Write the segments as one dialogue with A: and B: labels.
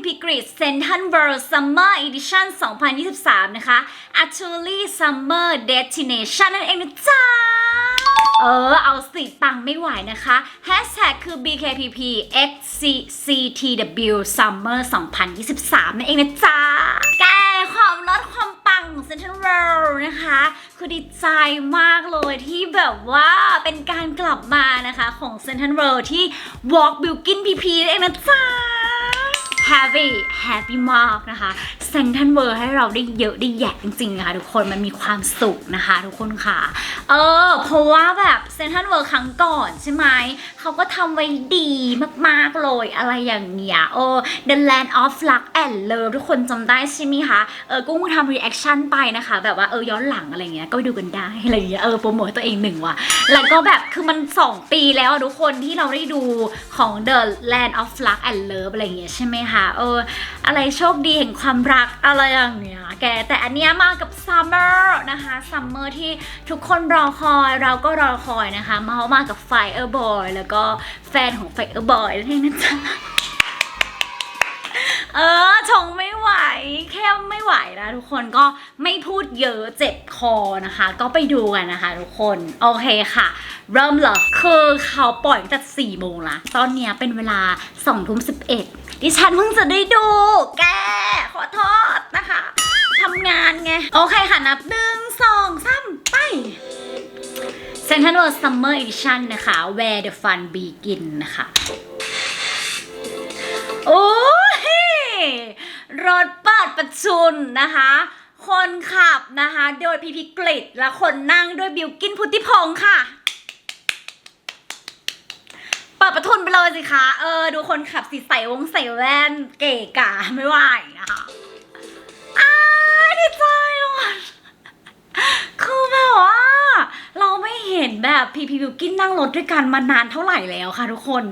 A: PP Grid Central World Summer Edition 2023 นะคะ Actually Summer Destination นั่นเองนะจ๊ะ เออ เอาสิปังไม่ไหวนะคะ Hashtag คือ BKPP XCCTW Summer 2023 นั่นเองนะจ๊ะ แกความลดความปังของ Central World นะคะ คือดีใจมากเลยที่แบบว่าเป็นการกลับมานะคะของ Central World ที่ Walk Bilkin PP นั่นเองนะจ๊ะ Happy Happy มากนะคะเซนทันเวอร์ให้เราได้เยอะได้แยะจริงๆนะคะทุกคนมันมีความสุขนะคะ ทุกคนค่ะ เออ เพราะว่าแบบเซนทันเวอร์ครั้งก่อนใช่ไหมเขาก็ทำไว้ดีมากๆเลยอะไรอย่างเงี้ยเออ The Land of Luck and Love ทุกคนจำได้ใช่ไหมคะเออกุ้งทำ reaction ไปนะคะ แบบว่าเออย้อนหลังอะไรเงี้ยก็ไปดูกันได้อะไรเงี้ยเออโปรโมทตัวเองหนึ่งว่ะแล้วก็แบบคือมัน 2 ปีแล้วทุกคนที่เราได้ดูของ The Land of Luck and Love อะไรเงี้ยใช่ไหมคะเออ อะไรโชคดีแห่งความรักอะไรอย่างเงี้ยแกแต่อันเนี้ยมากับซัมเมอร์นะคะซัมเมอร์ที่ทุกคนรอคอยเราก็รอคอยนะคะ มาเขามากับไฟเออร์บอยแล้วก็แฟนของไฟเออร์บอยนั่นเองนะจ๊ะ เออชงไม่ไหวแค่ไม่ไหวนะทุกคนก็ไม่พูดเยอะเจ็บคอนะคะ ก็ไปดูกันนะคะทุกคน โอเคค่ะ เริ่มเลยคือเขาปล่อยตั้งแต่สี่โมงละตอนเนี้ยเป็นเวลาสองทุ่มสิบเอ็ดดิฉันเพิ่งจะได้ดู แก ขอโทษนะคะทำงานไง โอเคค่ะ นับหนึ่งสองสามไป Central World Summer Edition นะคะ Where the Fun Begin นะคะ โอ้ รถเปิดประชุนนะคะ คนขับนะคะ โดยพีพีกฤษและคนนั่งด้วยบิวกินพุทธิพงศ์ค่ะ เปิดประทุนไปเลยสิคะ เออ ดูคนขับสีใสวงใส่แว่นเก๋กาไม่ไหวนะคะอ้ายดีใจว่ะคือแบบว่า เราไม่เห็นแบบพีพีบิวกินนั่งรถด้วยกันมานานเท่าไหร่แล้วค่ะทุกคน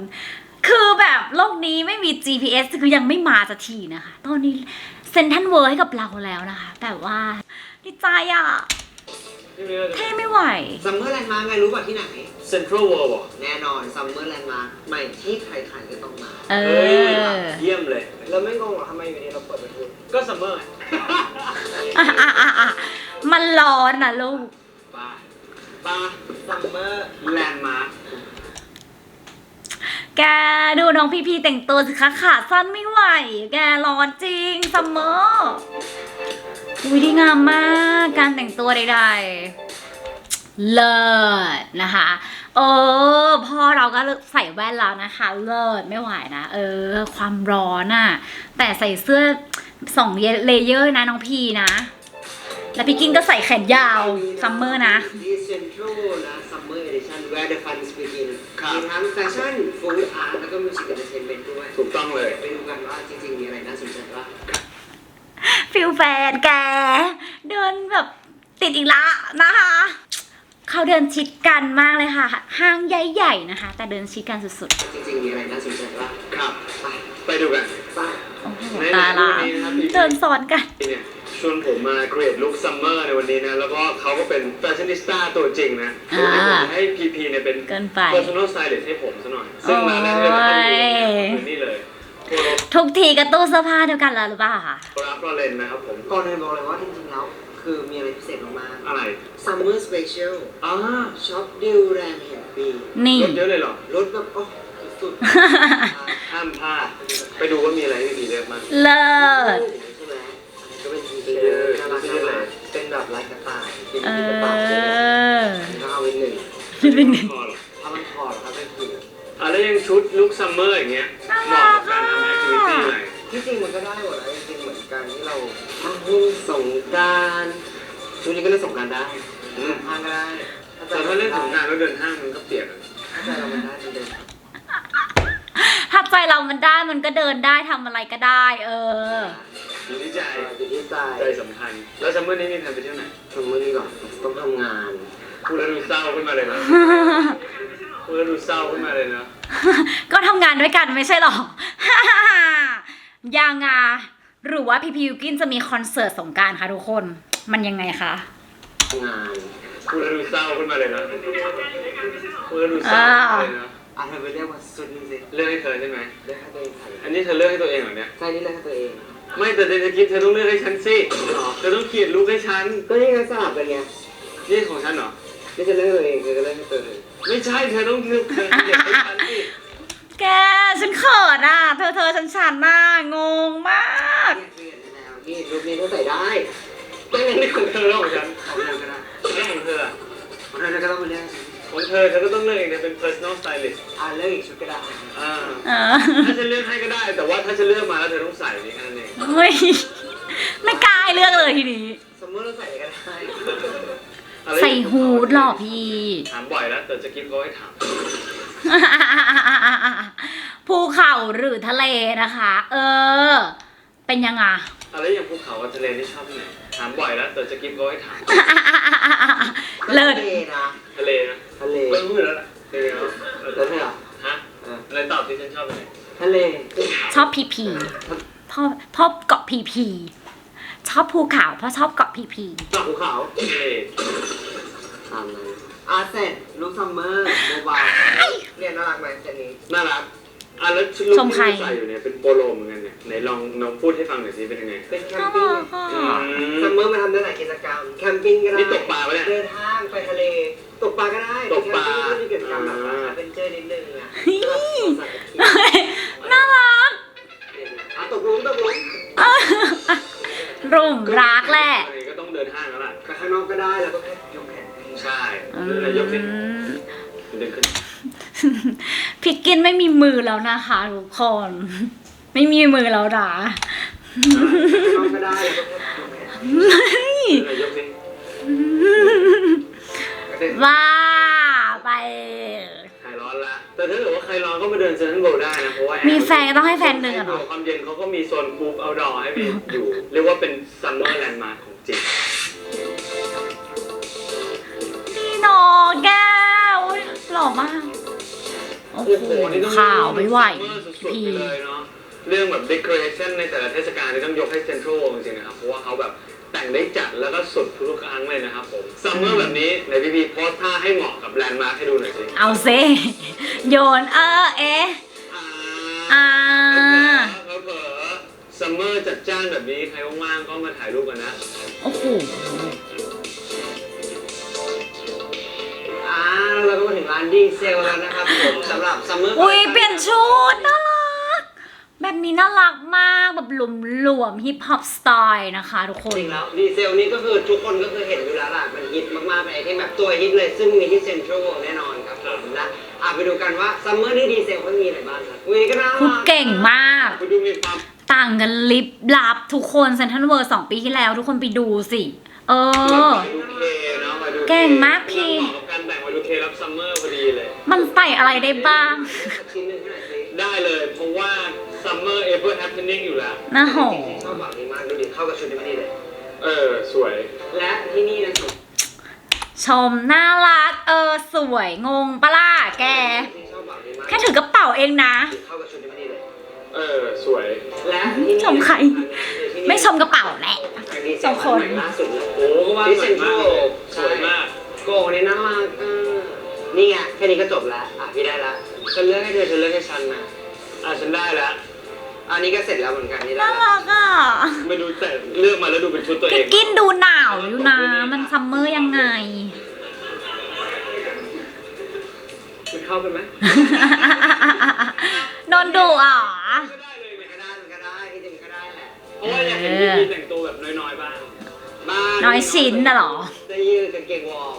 A: คือแบบโลกนี้ไม่มี GPS คือยังไม่มาสักทีนะคะ ตอนนี้เซนทันเวอร์ให้กับเราแล้วนะคะ แต่ว่าดีใจอะ เท่ไม่ไหว
B: ซัมเมอร์แลนด์มาร์กไงรู้ป่ะที่ไหน
C: เซ็นทรัลเวิลด์อะ
B: แน่นอนซัมเมอร์แลนด์มาร์กใหม่ที่ใครๆก็ต้องมา
A: เอ
C: เฮ้ย
A: อ
C: เยี่ยมเลย
B: เราไม่งงหรอทำไมอยู่ดีเราเปิดประตู
C: ก็ซัมเมอร์
A: อะอะอะอะมันร้อนนะลูก
C: ป้าป้า
B: ซัมเมอร์
C: แลนด์มาร์ค
A: แกดูน้องพีพีแต่งตัวสิคะขาสั้นไม่ไหว แกร้อนจริงซัมเมอร์อุ้ยดีงามมากการแต่งตัวใดๆ เลิศนะคะเออพ่อเราก็ใส่แว่นแล้วนะคะ เลิศไม่ไหวนะ เออ ความร้อนอะ่ะแต่ใส่เสื้อสองเลเยอร์นะน้องพีนะ แล้วพี่กิ้งก็ใส่แขนยาว ซัมเมอร์นะ
B: ที่เซ็นทรัลนะซัมเมอร์เอดิชั่น where the fun begin มีทั้งแฟชั่นฟู้ดอาร์ตแล้วก็มิวสิกเอนเตอร์เทนเมนต์ด้วย
C: ถูกต้องเลย
B: ไปดูกันว่าจริงๆ มีอะไรน่าสนใจบ้าง
A: ฟิลแฟนแก เดินแบบติดอีกละนะคะ เขาเดินชิดกันมากเลยค่ะ ห้างใหญ่ๆนะคะ แต่เดินชิดกันสุด
B: จริงๆ มีอะไรน่าสนใจบ้าง
C: ครับ
B: ไป
C: ไปดูกัน
B: ไป
A: ๆโอ้โหตายละ
C: ในวันนี้นะครับ
A: เดินซ้อนกัน
C: เนี่ย ชวนผมมาเกรดลุคซัมเมอร์ในวันนี้นะ แล้วก็เขาก็เป็นแฟชั่นนิสต้าตัวจริงนะ
A: อ่า
C: ให้ผมให้พีพีเนี่ยเป็น
A: เกินไป
C: personal stylist ให้ผมซะหน่อย ซึ่งมาแรกเลยก็คือนี่เลยโคโร
A: ทุกทีกระตู้เสื้อผ้าเดียวกันแล้วหรือเปล่าคะ
C: ราฟลอเรนนะครับผม
B: ก่อนอื่นบอกเลยว่าจริงๆแล้ว คือมีอะไรพิเศษมาก
C: อะไร
B: ๆ Summer Special
C: อ่า
B: ช็อปดิวแรงแห่งปี
A: นี่
C: รถเยอะเลยเหรอ
B: รถแบบโอ้สุด
C: ห้ามพลาดไปดูว่ามีอะไรให้พีเลือกมาง
A: เลิศ
B: นหนึ่ง
C: พอหรอ
B: ถ้ามันพอหรอครับเป็นผืน
C: อะแล้วยังชุดลุคซัมเมอร์อย่างเงี้ยเหมาะกับการทำแอคทิวิตี้อะไร
B: ที่จริงมันก็ได้หมดนะจริงๆเหมือนกันที่เราทำหุ้นสงกรารชุดนี้ก็เล่นสงกรารได้
C: อืม
B: ห้างก็ได้
C: แต่ถ้าเล่นสงกรารแล้วเดินห้างมันก็เปียกอะ
B: ถ้าใจเรามันได้จริง
A: ถ้าใจเรามันได้มันก็เดินได้ทำอะไรก็ได้ เออ
C: อยู่ที่ใจ
B: ๆอยู่ที่ใจ
C: ใจสำคัญ แล้วซัมเมอร์นี้มีแผนไปเที่ยวไหน
B: สมมตินี้ก่อนต้องทำงาน
C: พูดแล้วดูเศร้าขึ้นมาเลยนะพูดแล้วดูเศร้าขึ้นมาเลยนะ
A: ก็ทำงานด้วยกันไม่ใช่หรอ ยังอะหรือว่าพีพียูกินจะมีคอนเสิร์ตสงกรารคะทุกคน มันยังไงคะ
B: ทำงาน
C: พูดแล้วดูเศร้าขึ้นมาเลยนะพูดแล้วดูเศร้าขึ้นมาเลยนะ
B: อะเธอไปเรียกว่าสุดนึงสิ
C: เลือกให้เธอใช่ไหม
B: เรียกให้ตัวเองใส่
C: อันนี้เธอเลือกให้ตัวเองเหรอเนี่ย
B: ใช่นี่เรียกให้ตัวเอง
C: ไม่แต่ในสคริปต์เธอต้องเลือกให้ฉันสิเธอต้องเขียนลุกให้ฉัน
B: ก็นี่ไงสลับกันไง
C: นี่ของฉันเหรอ
B: นี่จะเลือกตัวเองคือจะเลือกให้ตัวเอง
C: ไม่ใช่เธอต้องเลือกเธอเขียนให้ฉันสิ
A: แกฉันเขินอะ เธอเธอฉันฉันน่ะงงมาก
B: เนี่ยเปลี่ยนแนวนี่รูปนี้ก็ใส่ได้
C: ก็ยังนี่ของเธอแล้วของฉัน
B: เอาเรื่องก็ได้
C: แล้วของเธออะ
B: เอาเรื่องก็ต้องมาเลือก
C: ของเธอเธอก็ต้องเลือกเองนะเป็น personal stylist
B: อะเลือกอีกชุดก็ได้
C: อ่า
A: เออ
C: ถ้าฉันเลือกให้ก็ได้ แต่ว่าถ้าฉันเลือกมาแล้วเธอต้องใส่นี่แค่นั้นเอง
A: เฮ้ยไม่กล้าให้เลือกเลยทีนี้
B: สมมติเราใส่ก็ได้
C: อะไร
A: ใส่ฮูดหรอพี่
C: ถามบ่อยแล้วแต่สคริปต์เขาให้ถาม
A: ภูเขาหรือทะเลนะคะ เออ เป็นยังไง
C: อะไรอย่างภูเขากับทะเลที่ชอบที่ไหนถามบ่อยแล้วแต่สคริปต์เขาให้ถาม
A: เลิศ
B: ทะเลนะ
C: ทะเลนะ
B: ทะเล
C: ไม่พูดแล้วล่ะทะเลเนาะ
B: แล้วเธออะ
C: ฮะ
B: เออ
C: อะไรตอบที่ฉันชอบเป็นไง
B: ทะเล
A: ชอบพีพีพ่อพ่อเกาะพีพี ชอบภูเขาเพราะชอบเกาะพีพี
B: เกาะภูเขา
C: ทะเล
B: ตามนั้นอาเซนลูกซัมเมอร์โมบายเนี่ยน่ารักไหมเจนนี้
C: น่ารักอะแล้วชุดลูกที่เธอใส่อยู่เนี่ยเป็นโปโลเหมือนกันเนี่ยไหนลองน้องพูดให้ฟังหน่อยสิเป็นยังไง
B: เป็นแคม
A: น่า
B: ปิ้ง
A: รักอะ
C: อืม
B: ซัมเมอร์มาทำได้หลายกิจกรรม แคมปิ้งก็ได้
C: นี่ตกปลาปะเนี่ย
B: เดินทางไปทะเล ตกปลาก็ได้
C: ตกปลา
B: แคมปิ้งก็มีกิจกรรมแบบ
C: อ่า
B: เป็นเจอร์นิดนึงอะ ม่มี
A: มื
C: อแล้ว
B: นะ
A: คะทุกคน ไม่มีมือแล้วนะ
B: ข้างนอกก็ได้แล้วก็แค่ยกแขน
C: เดินอะไรยกสิ
B: ก็เดิน
A: ว่าไป
C: ใครร้อนละแต่ถ้าเกิดว่าใครร้อนก็มาเดินเซนทรัลเวิลด์ได้นะเพราะว่า
A: มีแฟนก็ต้องให้แฟนเดินเหรอ
C: ความเย็นเขาก็มีโซนกรุ๊ปเอาดอให้ไปอยู่ เรียกว่าเป็นซัมเมอร์แลนด์มาร์คของจริง
A: นี่หนอแก้วอุ๊ยหล่อมาก โอ้โห
C: นี่ต้อง
A: ข่าวไม่ไหว
C: ซัมเมอร์สุดๆ
A: พี่
C: ไปเลยเนาะเรื่องแบบ decoration ในแต่ละเทศกาลนี่ต้องยกให้เซ็นทรัลจริงๆนะครับ เพราะว่าเขาแบบแต่งได้จัดแล้วก็สุดทุกครั้งเลยนะครับผมซัมเมอร์แบบนี้ในพีพีโพสท่าให้เหมาะกับแลนด์มาร์คให้ดูหน่อยสิ
A: เอาเซโยนเออเอ๊ะอ่า
C: เผลอๆซัมเมอร์จัดจ้านแบบนี้ใครว่างๆก็มาถ่ายรูปกันนะ
A: โอ้โหา
B: แล้วเราก็มาถึงร้านดีเซลแล้วนะครับผมสำหรับซัมเมอร์
A: อุ้ยเปลี่ยนชุดน่ารัก แบบนี้น่ารักมาก แบบหลวมๆฮิปฮอปสไตล์นะคะทุกคน
B: จริงแล้วดีเซลนี่ก็คือทุกคนก็คือเห็นอยู่แล้วล่ะมันฮิตมากๆเป็นไอเทมแบบตัวฮิตเลยซึ่งมีที่เซ็นทรัลเวิลด์แน่นอนครับผมนะอะไปดูกันว่าซัมเมอร์ที่ดีเซลเขามีอะไรบ้างครับอุ้ยก็น่ารัก
A: พูดเก่งมาก
C: ไปดูมีความ
A: ต่างกันลิบลับทุกคนเซนทันเวิร์สองปีที่แล้ว ทุกคนไปดูสิ เออ
C: ไปดูเคเนาะไปดู
A: เก่งมากพี่
C: เหมาะกับการแต่งไปดู เครับซัมเมอร์พอดีเลย
A: มันใส่อะไรได้บ้าง
B: ชิ้นหนึ่งให้หน่อยสิ
C: ได้เลยเพราะว่า summer ever happening อยู่แล้ว
A: น่าโห
B: ชอบแบบนี้มากดูดิเข้ากับชุดนี้พอดีเลย
C: เออ สวย
B: และที่นี่นะครับ
A: ชมน่ารัก เออ สวยงงปะล่ะแก
B: ที่ชอบแบบนี้มาก
A: แค่ถือกระเป๋าเองนะ
B: เข้ากับชุดนี้พอดีเลย
C: เออ สวย
B: และที่นี่
A: ชมใคร ไม่ชมกระเป๋าแหละ สองคน
B: ล่าสุดเลย
C: โอ้ก็ว่า
B: ที่
C: ส
B: เซ็
C: วย
B: นทรั
C: มาก
B: ล
C: เลยสวยมาก
B: โกนี่น่ารักอะนี่ไงแค่นี้ก็จบแล้วอะพี่ได้ละฉันเลือกให้เธอเธอเลือกให้ฉันนะ
C: อะฉันได้แล้ว
B: อันนี้ก็เสร็จแล้วเหมือนกันนี่ได้
A: น่า
B: ละ
A: รักอะ
C: ไม่ดูแต่เลือกมาแล้วดูเป็นชุดตัวเอ
A: กิ
C: ง
A: นกินดูหนาวอยู่นะ มันซัมเมอร์ยังไง
C: มันเข้ากันไหม
A: โดนดุอะ
C: ก็ได้เลย
B: มันก็ได้มันก็ได้ที่จริงมันก็ได้แหละ
C: เพราะว่าอยากเห็นพี่พีแต่งตัวแบบน้อยๆบ้าง
B: บ้า
A: น้อยชิ้นน่ะเหรอ
B: ได้ยืดกางเกงวอร์ม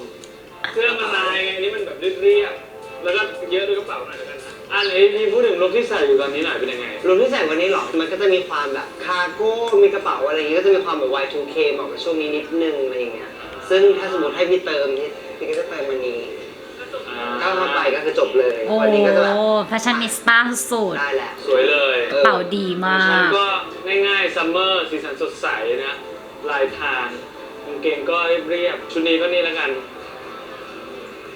C: เสื้อมันลายไงอันนี่มันแบบเรียบๆแล้วก็เยอะด้วยกระเป๋าหน่อยแล้วกันนะอะไหนพี่พูดถึงลุคที่ใส่อยู่ตอนนี้หน่อยเป็นยังไง
B: รวมที่ใส่วันนี้หรอ มันก็จะมีความแบบคาร์โก้ มีกระเป๋าอะไรอย่างเงี้ย ก็จะมีความแบบ Y2K เหมาะกับช่วงนี้นิดนึงอะไรอย่างเงี้ย ซึ่งถ้าสมมติให้พี่เติมพี่พี่ก็จะเติมวันนี้ถ้าเข้าไปก็คือจบเลย
A: โอ้
B: วันนี้ก็จะแบบ
A: แฟชั่นนิสต้าสุด
B: ได้แหละ
C: สวยเลย
A: กระเป๋าดีมา
C: ฉัน
A: ก
C: ก็ง่ายๆซัมเมอร์สีสันสดใสนะลายทางกางเกงก็เรียบๆชุดนี้ก็นี่แล้วกัน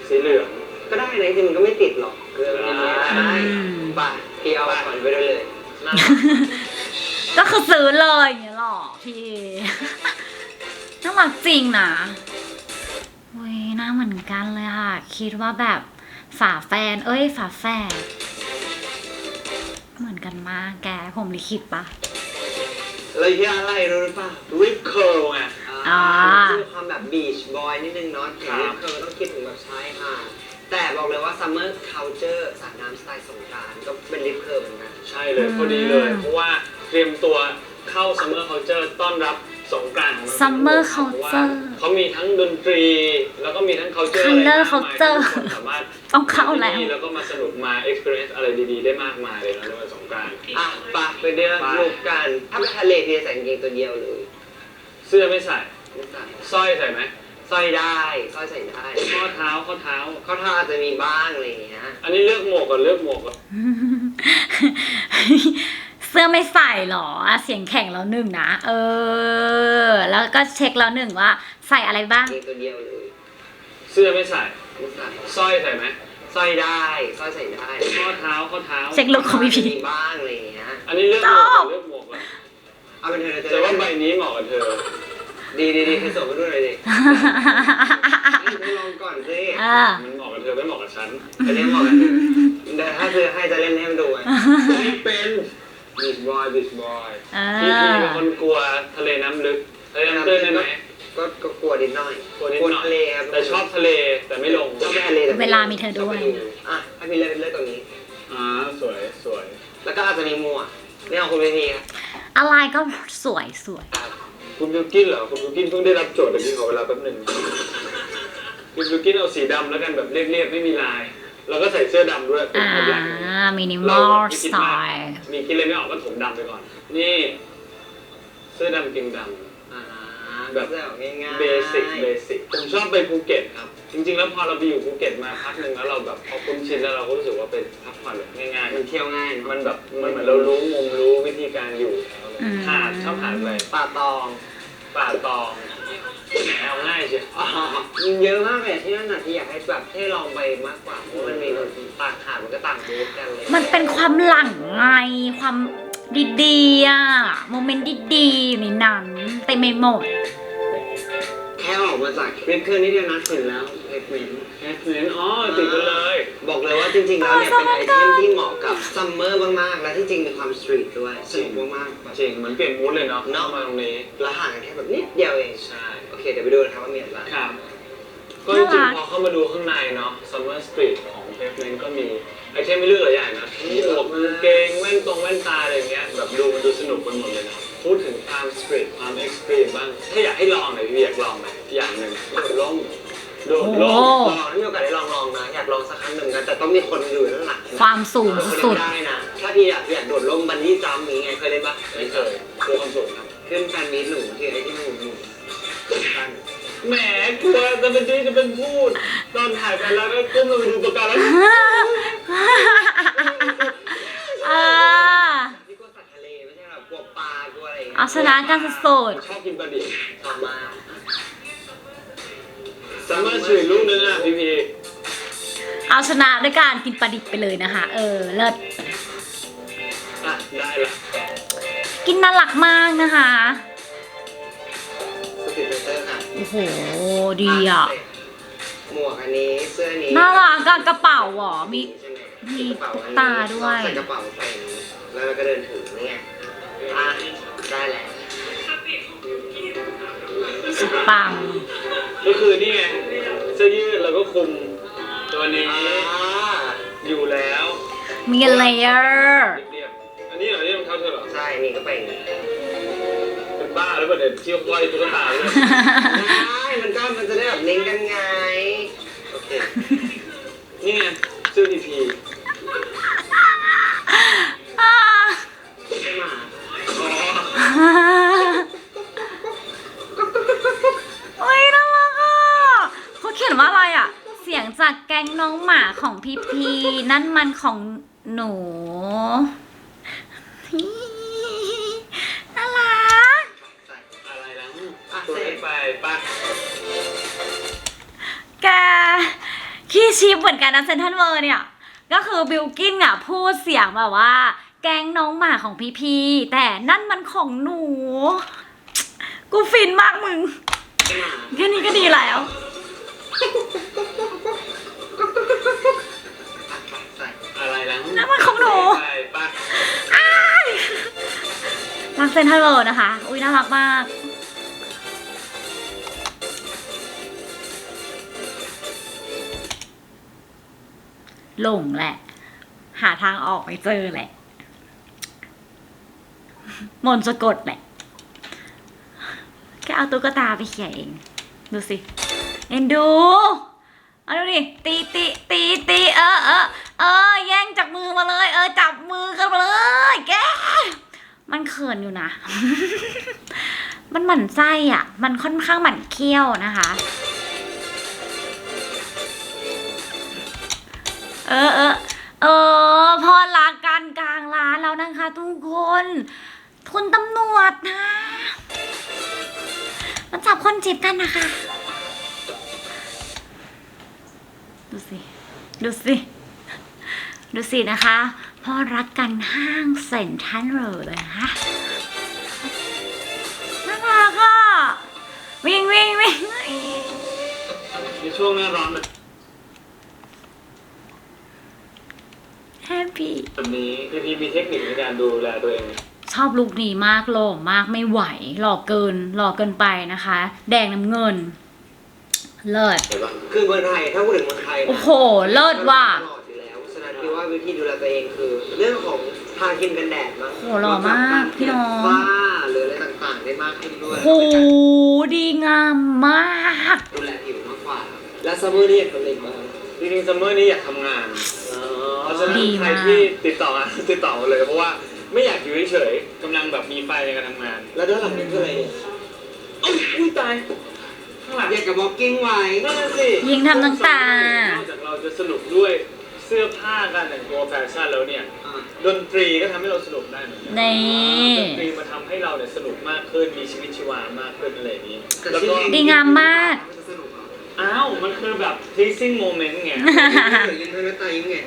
C: สีเหลือง
B: ก็ได้นะจริงๆมันก็ไม่ติดหรอกคืออะไรอย่างเงี้ย
C: อื
B: ได้
A: ม
B: ไป่ะพี่เอาผ่อนไปด้วยเลย
C: น่ารัก
A: ก็คือซื้อเลยอย่างเงี้ยหรอพี่น่ารักจริงนะเว้ยน่าเหมือนกันเลยค่ะ คิดว่าแบบฝาแฟน เอ้ยฝาแฝดเหมือนกันมากแกผมลิขิตปะ
B: เราเรียกอะไรรู้หรือเปล่า
C: ริปเคิร์ลไง
A: อ่า
B: คือความแบบบีชบอยนิดนึงเนาะ
C: ครั
B: เห็น
C: บ
B: เคยต้องคิดถึงแบบชายหาดแต่บอกเลยว่าซัมเมอร์เคาเจอร์สาดน้ำสไตล์สงกรารก็เป็นลิฟเคอร์เหมือนกัน
C: ใช่เลยพอดีเลย เพราะว่าเตรียมตัวเข้า Summer Culture ต้อนรับสงกรานต์ของเรา
A: Summer
C: พราะว่า
A: Culture
C: เขามีทั้งดนตรี แล้วก็มีทั้ง culture อะไร
A: Color
C: มากมาย
A: Culture
C: ที่ทุกคนสามารถ
A: ต้องเข้าแล้ว
C: ที่นี่แล้วก็มาสนุกมา experience อะไรดีๆ ได้มากมายเลยนะในวันสงกรานต์
B: อะปะไปเดิน
C: ไป
B: รูปกัน ถ้าไปทะเลเพียใส่กางเกงตัวเดียวเลย
C: เสื้อไม่ใส่
B: ไม่ใส่
C: สร้อยใส่ไหม
B: สร้อยได้สร้อยใส่ได้
C: ข้อเท้าข้อเท้า
B: ข้อเท้าอาจจะมีบ้างอะไรอย่างเงี้ย
C: อันนี้เลือกหมวกก่อนเลือกหมวกก่อน
A: เสื้อไม่ใส่หรออะเสียงแข็งแล้วหนึ่งนะเออ แล้วก็เช็คแล้วหนึ่งว่า ใส่อะไรบ้าง
B: กางเกงตัวเดียวเลย
C: เสื้อไม่ใส่
B: ไม่ใส่
C: สร้อยใส่ไหม
B: สร้อยได้สร้อยใส่ได้
C: ข้อเท้าข้อเท้า
A: เช็คลุคของพี่พี
B: มีบ้างอะไรอย่างเงี้ย
C: อันนี้เลือกหมวกก่อนเลือกหมวกก่อน
B: เอาเป็นเธอเธอ
C: แต่ว่าใบนี้เหมาะกับเธอ
B: ดีดีดีเธอส่งมาด้วยเลยดิให้เธอลองก่อนสิ
A: อ่า
C: มันเหมาะกับเธอไม่เหมาะกับฉัน
B: จะเล่นบอกกันเดี๋ยวถ้าเธอให้จะเล่นให้มันดูไง
C: นี่เป็นบิชบอยบิชบอย
A: อ่า
C: พี่พีเป็นคนกลัวทะเลน้ำลึกทะเลน้ำตื้นได้ไหม
B: ก็ก็กลัวนิดหน่อย
C: กลัวนิดหน่อย
B: ทะเลครับ
C: แต่ชอบทะเลแต่ไม่ลง
B: ชอบไปทะเลแต่
A: เวลามีเธอด้วย
B: อะให้พี่เลือกเลือกตรงนี้
C: อ่าสวยสวย
B: แล้วก็อาจจะมีหมวกนี่ของคุณพีพีครับ
A: อะไรก็สวยสวย
C: คุณบิวกินเหรอคุณบิวกินเพิ่งได้รับโจทย์เดี๋ยวพี่ขอเวลาแป๊บหนึ่งคุณบิวกินเอาสีดำแล้วกันแบบเรียบๆไม่มีลาย แล้วก็ใส่เสื้อดำด้วยเป็น
A: อ่า
C: แบบแบล็ค
A: มินิม
C: เรา
A: อล
C: ไม่
A: ส
C: คิด
A: ไต
C: มาก
A: ล์
C: มีคิดอะไรไม่ออกก็ถมดำไปก่อน นี่ เสื้อดำเกงดำ
B: อ่า
C: แบบ
B: ง่ายๆ
C: เบสิกเบสิกผมชอบไปภูเก็ตครับ จริงๆ แล้วพอเราไปอยู่ภูเก็ตมาพักหนึ่งแล้วเราแบบพอคุ้นชินแล้วเราก็รู้สึกว่าไปพักผ่อนแบบง่าย
B: มันเที่ยวง่าย
C: ๆมันแบบมันเหมือนเรารู้มุมรู้วิธีการอยู่แล้วเลย
A: อืม
C: หาดชอบหาดอะไร
B: ป่าตอง
C: ป่าตองแอลง่ายเชียว
B: อ๋อมันเยอะมากเลยที่นั่นน่ะที่อยากให้แบบให้ลองไปมากกว่าเพราะมันมีแบบต่างหาดมันก็ต่างรูปกันเลย
A: มันเป็นความหลังไงความดีๆอะโมเมนต์ดีๆอยู่ในนั้นเต็มไปหมด
B: แค่ออกมาจากคลิปเครื่องนี้เดียวนะถึงแล้ว เพจเมน
C: แอสเนนอ๋อติดกันเลย
B: บอกเลยว่าจริงๆแล้วเนี่ย
A: อ๋อ
B: เป็นไอ
A: สมัยก่อน
B: เทมที่เหมาะกับซัมเมอร์มากๆ และที่จริงมีความสตรีทด้วยสนุกมากๆแบบ
C: จริงเหมือนเปลี่ยนมูดเลยเนาะ
B: เนอะ
C: เข้ามาตรงนี้
B: แล้วห่างกันแค่แบบนิดเดียวเอง
C: ใช่
B: โอเค เดี๋ยวไปดูกันครับว่ามีอะไร
C: ครับ ก็จริงๆพอเข้ามาดูข้างในเนาะ Summer Street ของเพฟเมนก็มีไอเทมไม่เลือกหลายอย่างนะมีหมวกกางเกงแว่นตรงแว่นตาอะไรอย่างเงี้ยแบบดูมันดูสนุกไปหมดเลยนะพูดถึงความสตรีทความเอ็กซ์ตรีมบ้างถ้าอยากให้ลองหน่อยพี่อยากลองไหมอย่างหนึ่งโดดร่ม โดดร่ม
A: โอ้
B: ลองถ้ามีโอกาสได้ลองลองนะอยากลองสักครั้งหนึ่งนะแต่ต้องมีคนอยู่ด้านหลังนะ
A: ความสูง
B: เออคน
A: สุด
B: เดียวได้นะถ้าพี่อยากอยากโดดร่มบันนี่จัมป์อย่างเคยเล่นปะ
C: ไม่เคยคือความสูงครับ
B: ขึ้นแฟนมีหนูที่ไอ้ที่หนูหนูกัน
C: แหมกลัวจะเป็นที่จะเป็นพูดตอนถ่ายไปแล้วก็ก้มลงไปดูปะการัง
A: อ่า
B: ที่กลัวสัตว์ทะเลไม่ใช่แบบกลัวปลากลัวอะไรอย่างงี้ย
A: เอาชนะกันสุด
C: ชอบกินปลาดิบ
B: ชอบมาก
C: ซัมเมอร์สตรีทลูกนึงอะพี่พี
A: ๆเอาชนะด้วยการกินปลาดิบไปเลยนะคะ เออเลิศ
C: อะได้ละ
A: กินน่ารักมากนะคะ
B: สติเตอร์ค่ะ
A: โอ้โหดีอะ
B: หมวกอันนี้เสื้อนี้
A: น่ารักอะกระเป๋าเหรอมี
B: ใช่ไหม
A: มี
B: กระเป๋าอันนี้
A: ตาด้วย
B: ใส่กระเป๋าใส่อย่างนี้แล้วเราก็เดินถือนี่ไงอะได้แล้ว
A: สุดปัง
C: ก็คือนี่ไงเสื้อยืดแล้วก็คลุมตัวนี้
B: อ่า
C: อยู่แล้ว
A: มีเลเยอร์
C: เรียบๆอันนี้เหรอนี่รองเท้าเธอเหรอ
B: ใช่ นี่ก็เป็นได้
C: เป็นบ้าหรือเปล่าเด็กเที่ยวก้อยตุ๊กตาเลย
B: มันก็มันจะได้แบบลิงก์กันไง โอเค
C: นี่ไงเสื้อทีพี
A: อ่า
B: ไม่มา
C: อ๋อ
A: โอ้ยน่ารักอะเขาเขียนว่าอะไรอะ เสียงจากแก๊งน้องหมาของพี่พีนั่นมันของหนูน่ารัก
B: ใส่
C: อะไรนะ
B: อะ
C: ตัว
B: เสร็
C: เล็
B: จ
C: กไปปะ
A: แกขี้ชิปเหมือนกันนะเซนทันเวอร์เนี่ย ก็คือบิลกินอะพูดเสียงแบบว่า แก๊งน้องหมาของพี่พีแต่นั่นมันของหนู กูฟินมากมึง
B: ไม่มา
A: แค่นี้ก็ดีแล้ว
C: นะ
A: นั่นมันของหนู
C: ใช่ปะ
A: รักเซนทรัลเวิลด์นะคะ อุ้ยน่ารักมาก หลงแหละ หาทางออกไม่เจอแหละ มนต์สะกดแหละ แค่เอาตุ๊กตาไปเขี่ยเอง ดูสิ เอ็นดูเอาดูดิตีตีตีตีเออเออเออแย่งจากมือมาเลย เออจับมือกันมาเลยแกมันเขินอยู่นะ มันหมั่นไส้อะ มันค่อนข้างหมั่นเคี้ยวนะคะ เออเออเออพอลากันกลางร้านแล้วนะคะ ทุกคนคุณตำรวจนะมาจับคนจีบกันนะคะ ดูสิ ดูสิ ดูสินะคะพอรักกันห้างเซ็นทรัลเวิลด์เลยนะคะน่ารักอะวิ่งวิ่งวิ่งวิ่ง
C: ในช่วงหน้าร้อนแบบ
A: แฮปปี้
C: นี้พี่พีมีเทคนิคในการดูแลตัวเอง
A: ชอบลุคนี้มากหล่อมากไม่ไหวหล่อเกินหล่อเกินไปนะคะ แดงน้ำเงิน เลิศ
C: เห็นปะ
B: คือเมืองไทยถ้าพูดถึงเมืองไทยนะ
A: โอ้โห เลิศว่ะ
B: ตลอดอยู่แล้วฉะนั้นคิดว่าวิธีดูแลตัวเองคือ เรื่องของทาครีมกันแดดมั้ง
A: โอ้หล่อมากพี่น้อง
B: ฝ้าหรืออะไรต่างๆ ได้มากขึ้นด้วย
A: โหดีงามมาก
B: ดูแลผิวมากกว่า และซัมเมอร์นี่อยากทำอะไรอีกบ้าง
C: จริงๆซัมเมอร์นี้อยากทำงานเพราะฉะนั้น
A: ดี
C: ใคร
A: มาก
C: ที่ติดต่อมา ติดต่อมาเลยเพราะว่าไม่อยากอยู่เฉยๆกำลังแบบมีไฟในการทำงาน
B: แล้วด้านหลังนี่คืออะไรเนี่ย
C: เอ้ยอุ้ยตายข้างหลัง
B: อยากกับ walking ไว้
C: นั่นนะสิ
A: ยิงทำน้ำตา
C: นอกจากเราจะสนุกด้วยเสื้อผ้าการแต่งตัวแฟชั่นแล้วเนี่ย
B: อ่า
C: ดนตรีก็ทำให้เราสนุกได้เหมือนกั
A: นี่
C: ดนตรีมาทำให้เราเนี่ยสนุกมากขึ้น มีชีวิตชีวามากขึ้นอะไรอย่างนี้
B: แต่
C: แล้ว
B: ชื่อ
C: ก็
B: เพล
A: ดีงามมาก
B: นจะสนุกเหรอ
C: อ้าว มันคือแบบ pleasing moment ไง
B: เหมือนยินเทอร์เน็ตตายิ้มไง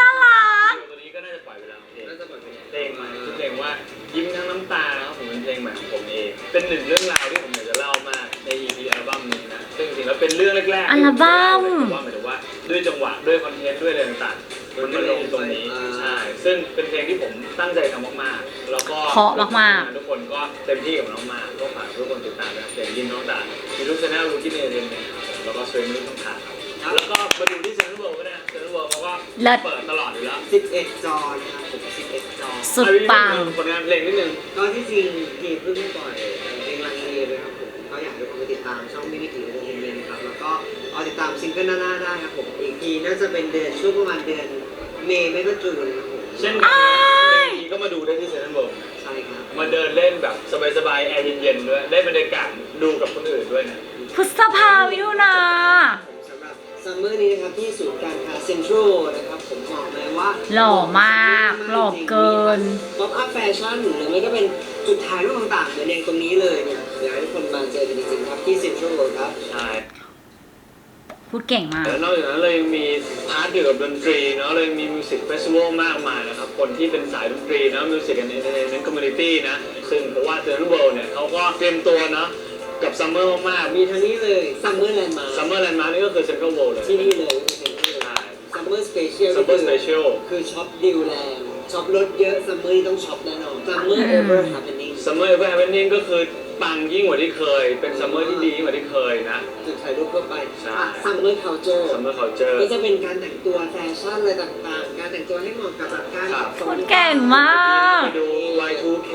A: น่ารัก
C: ตัวนี้ก็น่าจะปล่อยไปแล้วเพลง
B: น่าจะเปิดเพลง
C: เพลงใหม่ชื่อเพลงว่ายิ้มทั้งน้ำตานะครับผมเป็นเพลงใหม่ของผมเอง เป็นหนึ่งเรื่องราวที่ผมอยากจะเล่ามากใน EP อัลบั้มนี้นะซึ่งจริงๆแล้วเป็นเรื่องแรกๆ
A: อัลบั้ม
C: ที่ผมจะเล่าเลยแต่ว่าหมายถึงว่าด้วยจังหวะด้วยคอนเทนต์ด้วยอะไรต่างๆมันมาลงตรงนี้ใช่ซึ่งเป็นเพลงที่ผมตั้งใจทำมากๆ แล้วก็
A: เพราะมากๆ
C: ทุกคนก็เต็มที่กับน้องมากก็ฝากทุกคนติดตามนะครับเพลงยิ้มน้องตามีทุกช anel ลูกินเอเดนเนี่ยแล้วก็สตรีมมิ่งช่องทางครับแล้วก็มาดูที่เซ็นทรัลเวิลด์ก็ได้นะเซ็นทรัลเวิลด์เขาก็
A: เลิศ
C: เปิดตลอดอยู่แล้ว
B: 11 จอนะครับผม11จอ
A: สุดปัง
C: ผลงานเพลงนิดนึง
B: ก็ที่จริงทีเพิ่งปล่อยเพลงลังเลเลยครับผมก็อยากให้ทุกคนไปติดตามช่องมินิทีเอนเตอร์เทนเมนต์ครับแล้วก็รอติดตามซิงเกิลหน้าๆได้ครับผมอีกทีน่าจะเป็นเดือนช่วงประมาณเดือนเมย์ไม่ก็จูนครับผม
C: เช่นกันนะเพลงนี้ก็มาดูได้ที่เซ็นทรัลเวิลด์
B: ใช่ครับ
C: มาเดินเล่นแบบสบายๆแอร์เย็นๆด้วยได้บรรยากาศดูกับคนอื่นด้วยนะ
A: พฤษภาวิถุนา
B: สำหรับซัมเมอร์นี้นะครับที่ศูนย์การค้าเซ็นทรัลนะครับ ผมบอกเลยว่า
A: หล่อมากหล่อเกิน
B: ป๊อปอัพแฟชั่นหรือไม่ก็เป็นจุดถ่ายรูปต่างๆเหมือนเองตรงนี้เลยเนี่ยอยากให้ทุกคนมาเจอกันจริงๆครับที่เซ็นทรัลครับ
C: ใช่
A: พูดเก่งมาก
C: แล้วนอกจากนั้นเรายังมีพาร์ทเกี่ยวกับดนตรีเนาะเรายังมีมิวสิกเฟสติวัลมากมายนะครับ คนที่เป็นสายดนตรีเนาะมิวสิกแอนด์เอนเตอร์เทนเมนต์คอมมูนิตี้นะ ซึ่งเพราะว่าเซนทรัลเวิลด์เนี่ยเขาก็เตรียมตัวเนาะกับซัมเมอร์มากๆ
B: มีทั้งนี้เลยซัมเมอร์แลนด์มา
C: ซัมเมอร์แลนด์มาร์นี่ก็คือเซ็นทรัลเวิลด์เลย
B: ที่นี่เลยที่นี่เลย
C: ใช่
B: ซัมเมอร์สเปเชียล
C: ซัมเมอร์สเปเชียล
B: คือช็อปดิวแรงช็อปรถเยอะซัมเมอร์นี่ต้องช็อปแน่นอนซัมเมอร์เอเวอร์ฮาร์เปนิ่ง
C: ซัมเมอร์เอเวอร์แฮปปี้ก็คือปังยิ่งกว่าที่เคย เป็นซัมเมอร์ที่ดียิ่งกว่าที่เคยนะ
B: จุดถ่ายรูปก็ไป
C: ใช่
B: ซัมเมอร์เคาเจอร์
C: ซัมเมอร์เคาเจอร์
B: ก็จะเป็นการแต่งตัวแฟชั่นอะไรต่างๆ การแต่งตัวให้เหมาะกับแบบการ
C: ครับ
A: คนเก่งมาก
C: ไปดู Y2K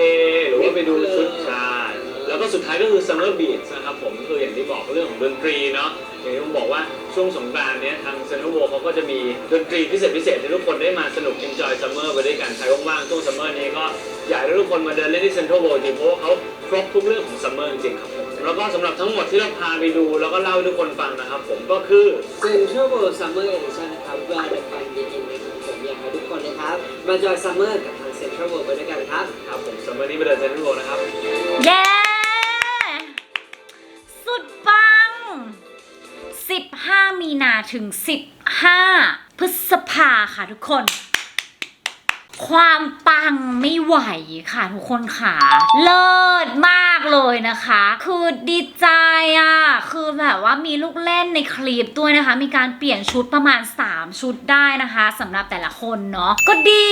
C: หรือว่าไปดูชุดชายแล้วก็สุดท้ายก็คือ Summer Beats นะครับผมก็คืออย่างที่บอกเรื่องของดนตรีเนาะ อย่างที่ผมบอกว่าช่วงสงกรานต์เนี้ยทางเซนทรัลโวเขาก็จะมีดนตรีพิเศษพิเศษให้ทุกคนได้มาสนุก enjoy summer ไปด้วยกันใครว่างๆช่วง summer นี้ก็อยากให้ทุกคนมาเดินเล่นที่เซ็นทรัลโวจริงเพราะว่าเขาครบทุกเรื่องของ summer จริงๆครับผมแล้วก็สำหรับทั้งหมดที่เราพาไปดูแล้วก็เล่าให้ทุกคนฟังนะครับผมก็คือ
B: เซ็นทรัลเวิลด์ซัมเมอร์เอดิชั่นนะครับแวร์เดอะฟันยินอินนะครับผมอยากให้ทุกคนนะครับ มาจอยซัมเมอร์กับทางเซ็นทรัลเวิลด์ไปด้วยกันครับ
C: ครับผม summer นี้ไปเดินเซ็นทรัลโวนะครับ
A: เย้ 5 มีนาถึง 15 พฤษภาค่ะทุกคน ความปังไม่ไหวค่ะทุกคนค่ะ เลิศมากเลยนะคะ คือดีใจอะ คือแบบว่ามีลูกเล่นในคลิปด้วยนะคะ มีการเปลี่ยนชุดประมาณ 3 ชุดได้นะคะสำหรับแต่ละคนเนาะก็ดี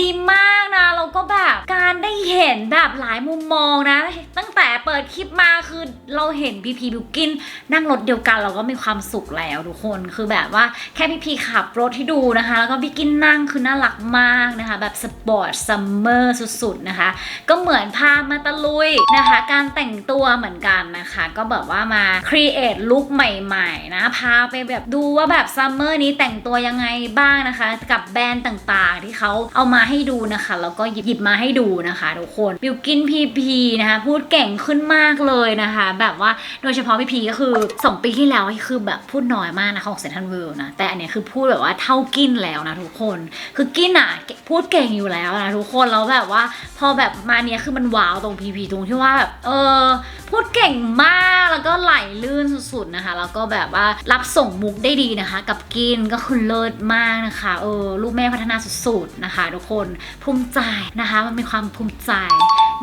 A: ดีมากนะแล้วก็แบบการได้เห็นแบบหลายมุมมองนะ ตั้งแต่เปิดคลิปมาคือเราเห็นพีพีบิวกิน นั่งรถเดียวกันเราก็มีความสุขแล้วทุกคนคือแบบว่าแค่พีพีขับรถให้ดูนะคะ แล้วก็บิวกินนั่งคือน่ารักมากนะคะแบบสปอร์ตซัมเมอร์สุดๆนะคะ ก็เหมือนพามาตะลุยนะคะ การแต่งตัวเหมือนกันนะคะ ก็แบบว่ามาครีเอทลุคใหม่ๆนะพาไปแบบดูว่าแบบซัมเมอร์นี้แต่งตัวยังไงบ้างนะคะ กับแบรนด์ต่างๆ ที่เขาเอามาให้ดูนะคะ แล้วก็หยิบหยิบมาให้ดูนะคะทุกคนบิวกินพีพีนะคะ พูดเก่งขึ้นมากเลยนะคะ แบบว่าโดยเฉพาะพีพีก็คือ 2 ปีที่แล้วคือแบบพูดน้อยมากนะของเซนทันเวิลด์นะแต่อันนี้คือพูดแบบว่าเท่ากินแล้วนะทุกคน คือกินอะพูดเก่ง่งอยู่แล้วนะทุกคนแล้วแบบว่า พอแบบมาเนี้ยคือมันว้าวตรงพีพีตรงที่ว่าแบบเออพูดเก่งมากแล้วก็ไหลลื่นสุดๆนะคะแล้วก็แบบว่ารับส่งมุกได้ดีนะคะ กับกินก็คือเลิศมากนะคะเออลูกแม่พัฒนาสุดๆนะคะ ทุกคนภูมิใจนะคะ มันมีความภูมิใจ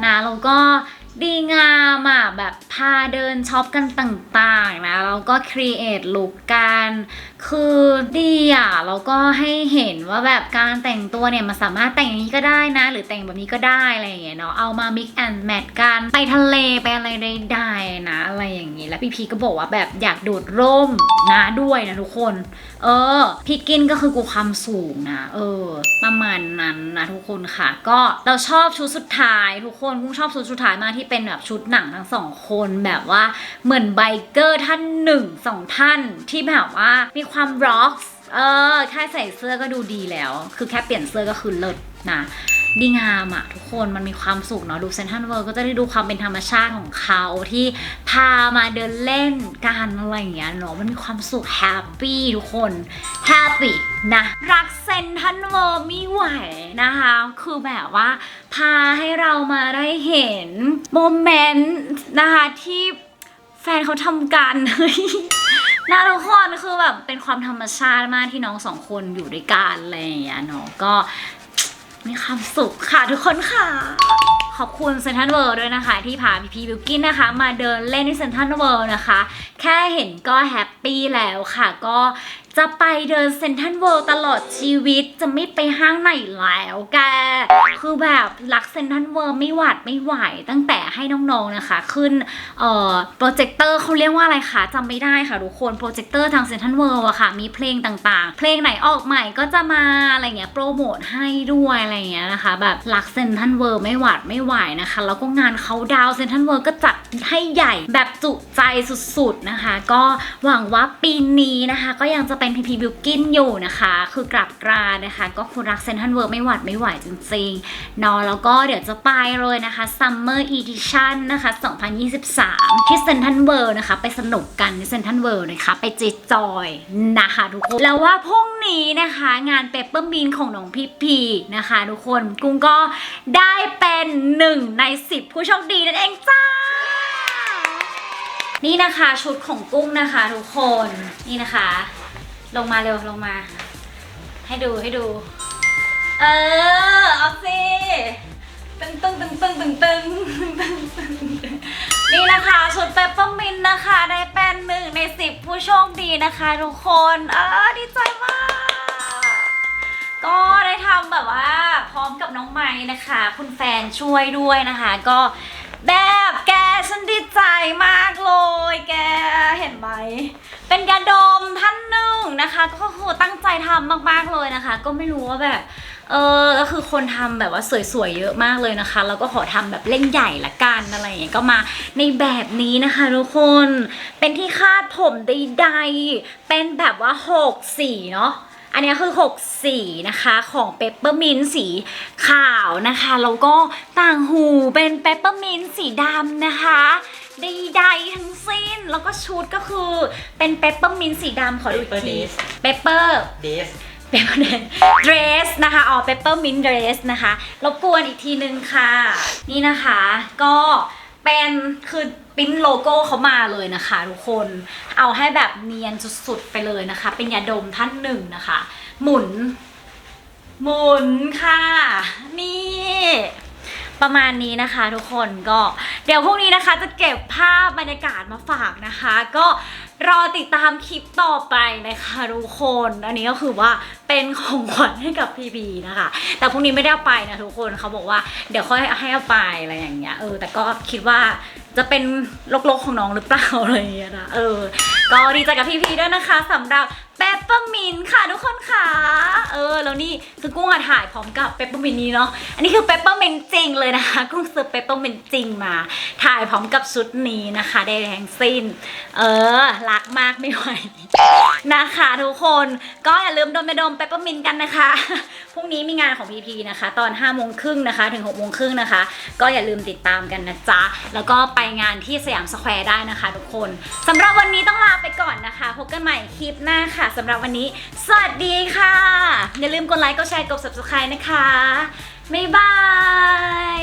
A: นะแล้วก็ดีงามอะแบบพาเดินช็อปกันต่างๆนะแล้วก็ครีเอทลุคกันคือดีอะแล้วก็ให้เห็นว่าแบบการแต่งตัวเนี่ยมันสามารถแต่งอย่างนี้ก็ได้นะ หรือแต่งแบบนี้ก็ได้อะไรอย่างเงี้ยเนาะเอามา mix and match กันไปทะเลไปอะไรได้ๆนะอะไรอย่างงี้แล้วพี่พีก็บอกว่าแบบอยากโดดร่มนะด้วยนะทุกคน เออพี่กินก็คือกูความสูงนะเออ ประมาณนั้นนะทุกคนค่ะ ก็เราชอบชุดสุดท้าย ทุกคนกุ้งชอบชุดสุดท้ายมากที่เป็นแบบชุดหนังทั้งสองคนแบบว่าเหมือนไบเกอร์ท่านหนึ่งสองท่านที่แบบว่ามีความร็อกเออแค่ใส่เสื้อก็ดูดีแล้ว คือแค่เปลี่ยนเสื้อก็คือเลิศนะดีงามอะทุกคนมันมีความสุขเนาะดูเซนทรัลเวิลด์ก็จะได้ดูความเป็นธรรมชาติของเขาที่พามาเดินเล่นกันอะไรอย่างเงี้ยเนาะมันมีความสุขแฮปปี้ทุกคนแฮปปี้นะรักเซนทรัลเวิลด์ไม่ไหวนะคะ คือแบบว่า พาให้เรามาได้เห็นโมเมนต์นะคะที่แฟนเขาทำกัน นะทุกคนคือแบบเป็นความธรรมชาติมากที่น้องสองคนอยู่ด้วยกันอะไรอย่างเงี้ยเนาะก็มีความสุขค่ะทุกคนค่ะ ขอบคุณเซนทันเวิร์ด้วยนะคะ ที่พาพี่พีบิวกินนะคะ มาเดินเล่นที่เซนทันเวิร์นะคะ แค่เห็นก็แฮปปี้แล้วค่ะ ก็ จะไปเดินเซนทันเวิร์ตลอดชีวิตจะไม่ไปห้างไหนแล้วแก คือแบบรักเซนทันเวิร์ไม่หวัดไม่ไหว ตั้งแต่ให้น้องๆนะคะ ขึ้นเอ่อโปรเจคเตอร์เขาเรียกว่าอะไรคะจำไม่ได้ค่ะทุกคนโปรเจคเตอร์ทางเซนทันเวิร์อะค่ะ มีเพลงต่างๆ เพลงไหนออกใหม่ก็จะมาอะไรเงี้ยโปรโมทให้ด้วยอะไรเงี้ยนะคะ แบบรักเซนทันเวิร์ไม่หวัดไม่ไหวนะคะ แล้วก็งานเขาดาวเซนทันเวิร์ก็จัดให้ใหญ่แบบจุใจสุดๆนะคะ ก็หวังว่าปีนี้นะคะ ก็ยังจะไปเป็นพีพีบิวกินอยู่นะคะ คือกลับกรานนะคะ ก็คุณรักเซนทันเวิร์ไม่หวัดไม่ไหวจริงๆนาะแล้วก็เดี๋ยวจะไปเลยนะคะ Summer Edition นนะคะ 2023 ที่เซนทันเวิร์นะคะ ไปสนุกกันที่เซนทันเวิร์นะคะ ไปจิจอยนะคะทุกคน แล้วว่าพรุ่งนี้นะคะงานเปเปอร์มินของน้องพีพีนะคะทุกคนกุ้งก็ได้เป็นหนึ่งใน 10 ผู้โชคดีนั่นเองจ้านี่นะคะชุดของกุ้งนะคะทุกคนนี่นะคะ ลงมาเร็วลงมา ให้ดูให้ดู เออเอาสิตึงตึงตึงตึงตึงตึงตึงตึงตึงนี่นะคะชุดเปปเปอร์มินนะคะ ได้เป็นหนึ่งในสิบผู้โชคดีนะคะทุกคนเออดีใจมากก็ได้ทำแบบว่าพร้อมกับน้องไม้นะคะ คุณแฟนช่วยด้วยนะคะ ก็ แบบแกฉันดีใจมากเลย แกเห็นไหม เป็นยาดมท่านหนึ่งนะคะ ก็คือตั้งใจทำมากๆเลยนะคะ ก็ไม่รู้ว่าแบบเออก็คือคนทำแบบว่าสวยๆเยอะมากเลยนะคะ แล้วก็ขอทำแบบเล่นใหญ่ละกันอะไรอย่างเงี้ยก็มาในแบบนี้นะคะทุกคนเป็นที่คาดผมใดๆเป็นแบบว่าหกสีเนาะ อันนี้คือ 6 สีนะคะของเปปเปอร์มินสีขาวนะคะแล้วก็ต่างหูเป็นเปปเปอร์มินสีดำนะคะใดๆทั้งสิ้นแล้วก็ชุดก็คือเป็นเปปเปอร์มินสีดำขอดูอีกที
D: Pepper
A: เปปเปอร์
D: เดส
A: เปปเปอร์เดรสนะคะอ๋อเปปเปอร์มินเดรสนะคะรบกวนอีกทีนึงค่ะ นี่นะคะก็เป็นคือ ปิ้นโลโก้เขามาเลยนะคะทุกคน เอาให้แบบเนียนสุดๆไปเลยนะคะ เป็นยาดมท่านหนึ่งนะคะ หมุน หมุนค่ะ นี่ประมาณนี้นะคะทุกคนก็เดี๋ยวพรุ่งนี้นะคะจะเก็บภาพบรรยากาศมาฝากนะคะ ก็ รอติดตามคลิปต่อไปนะคะทุกคน อันนี้ก็คือว่าเป็นของขวัญให้กับพีพีนะคะ แต่พรุ่งนี้ไม่ได้เอาไปนะทุกคนเขาบอกว่าเดี๋ยวค่อยให้เอาไปอะไรอย่างเงี้ยเออ แต่ก็คิดว่าจะเป็นลกๆของน้องหรือเปล่าอะไรอย่างเงี้ยนะเออ ก็ดีใจกับพี่พีด้วยนะคะสำหรับ เปปเปอร์มินค่ะทุกคนค่ะ เออแล้วนี่คือกุ้งอะถ่ายพร้อมกับเปปเปอร์มินนี้เนาะ อันนี้คือเปปเปอร์มินจริงเลยนะคะ กุ้งซื้อเปปเปอร์มินจริงมา ถ่ายพร้อมกับชุดนี้นะคะได้ทั้งสิ้น เออรักมากไม่ไหวนะคะทุกคนก็อย่าลืมดมไปดมเปปเปอร์มินกันนะคะพรุ่งนี้มีงานของพีพีนะคะ ตอน5้าโมงครึ่งนะคะถึง6กโมงครึ่งนะคะ ก็อย่าลืมติดตามกันนะจ๊ะ แล้วก็ไปงานที่สยามสแควร์ได้นะคะ ทุกคนสำหรับวันนี้ต้องลาไปก่อนนะคะพบกันใหม่คลิปหน้าค่ะสำหรับวันนี้ สวัสดีค่ะ อย่าลืมกดไลค์กดแชร์กด subscribe นะคะ บ๊ายบาย